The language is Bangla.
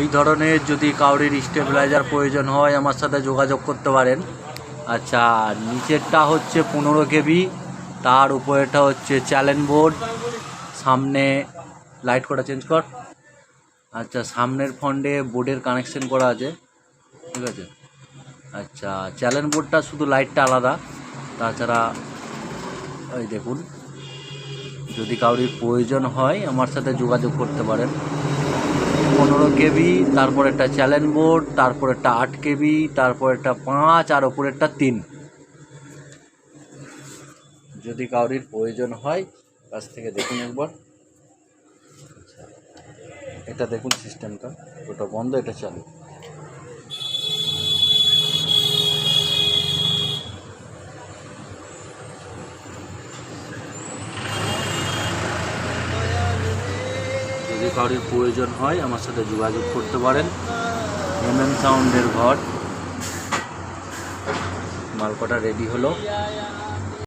এই ধরনের যদি কাউরির স্টেবিলাইজার প্রয়োজন হয়, আমার সাথে যোগাযোগ করতে পারেন। আচ্ছা নিচেরটা হচ্ছে পনেরো কেবি, তার উপরেটা হচ্ছে চ্যালেঞ্জ বোর্ড সামনে লাইট কটা চেঞ্জ কর। আচ্ছা সামনের ফন্ডে বোর্ডের কানেকশন করা আছে, ঠিক আছে? আচ্ছা চ্যালেঞ্জ বোর্ডটা শুধু লাইটটা আলাদা। তাছাড়া ওই দেখুন, যদি কাউরির প্রয়োজন হয়, আমার সাথে যোগাযোগ করতে পারেন। পনেরো কেবি তারপর একটা চ্যালেঞ্জ বোর্ড তারপর একটা আট কেবি তারপর একটা পাঁচ আর ওপরেরটা তিন। যদি কাউরির প্রয়োজন হয় কাছ থেকে দেখুন একবার। আচ্ছা, এটা দেখুন সিস্টেমটা ওটা বন্ধ এটা চালু। যদি কারোর প্রয়োজন হয়, আমার সাথে যোগাযোগ করতে পারেন। এম এম সাউন্ডের ঘর। মালকটা রেডি হলো।